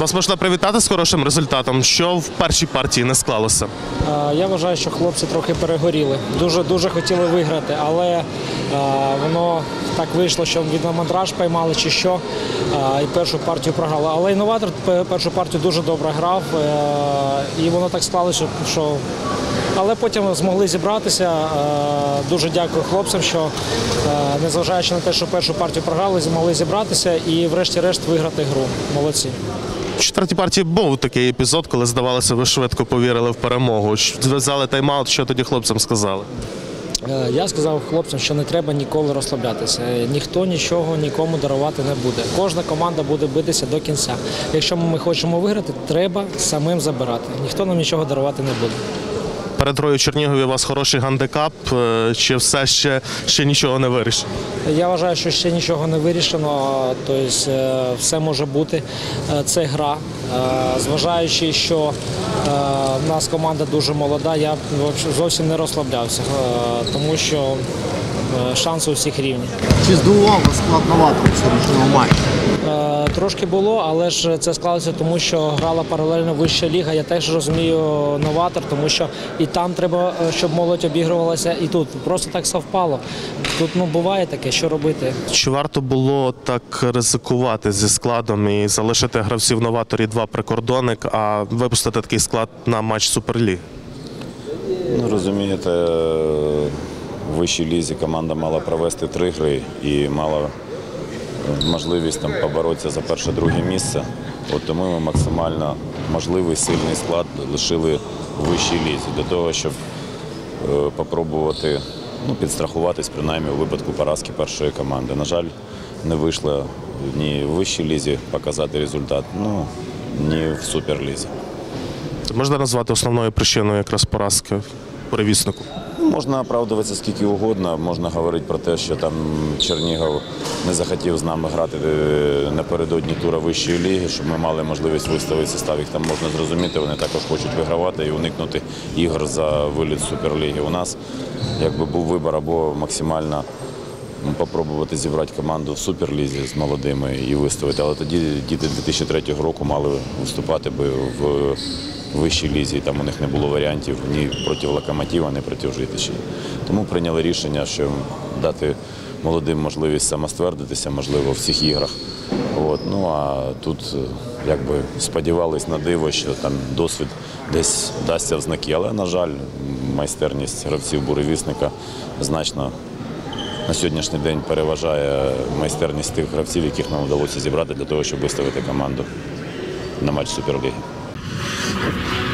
Вас можна привітати з хорошим результатом. Що в першій партії не склалося? Е, Я вважаю, що хлопці трохи перегоріли. Дуже дуже хотіли виграти, але е, воно так вийшло, що відеомонтаж поймали чи що, е, і першу партію програли. Але інноватор першу партію дуже добре грав, і воно так склалося, що. Але потім змогли зібратися. Дуже дякую хлопцям, що незважаючи на те, що першу партію програли, змогли зібратися і, врешті-решт, виграти гру. Молодці. Четвертій партії був такий епізод, коли здавалося, ви швидко повірили в перемогу. Зв'язали тайм-аут, що тоді хлопцям сказали? Е, Я сказав хлопцям, що не треба ніколи розслаблятися. Е, Ніхто нічого нікому дарувати не буде. Кожна команда буде битися до кінця. Якщо ми хочемо виграти, треба самим забирати. Ніхто нам нічого дарувати не буде. Перед Рою Чернігові у вас хороший гандикап, е, чи все ще, ще нічого не вирішено? Я вважаю, що ще нічого не вирішено. Тобто е, все може бути. Е, Це гра. Зважаючи, що в нас команда дуже молода, я зовсім не розслаблявся, тому що шанси у всіх рівні. Чи здивував вас склад новаторів сьогоднішнього матчу? Е, Трошки було, але ж це склалося тому, що грала паралельно вища ліга. Я теж розумію новатор, тому що і там треба, е, щоб молодь обігрувалася, і тут просто так совпало. Тут ну буває таке, що робити. Чи варто було так ризикувати зі складом і залишити гравців новаторі два прикордонник, а випустити такий склад на матч Суперліги? Ну, розумієте, в вищій лізі команда мала провести три гри і мала можливість там поборотися за перше-друге місце. От тому ми максимально можливий сильний склад лишили в вищій лізі для того, щоб е, попробувати ну, підстрахуватись принаймні у випадку поразки першої команди. На жаль, не вийшло ні в вищій лізі показати результат, ну ні в суперлізі. Можна назвати основною причиною якраз поразки перевіснику? Можна оправдуватися скільки угодно, можна говорити про те, що там Чернігов не захотів з нами грати е, напередодні тура вищої ліги, щоб ми мали можливість виставити состав. Їх там можна зрозуміти. Вони також хочуть вигравати і уникнути ігор за виліт суперліги. У нас якби був вибір або максимально попробувати зібрати команду в суперлізі з молодими і виставити. Але тоді діти 2003 року мали виступати би в вищій лізі. Там у них не було варіантів ні проти локомотива, ні проти житичі. Тому прийняли рішення, що дати молодим можливість самоствердитися, можливо, в цих іграх. От. Ну а тут е, якби сподівались на диво, що там досвід десь дасться в знаки. Але, на жаль, майстерність гравців буревісника значно на сьогоднішній день переважає майстерність тих гравців, яких нам вдалося зібрати для того, щоб виставити команду на матч Суперліги. Thank you.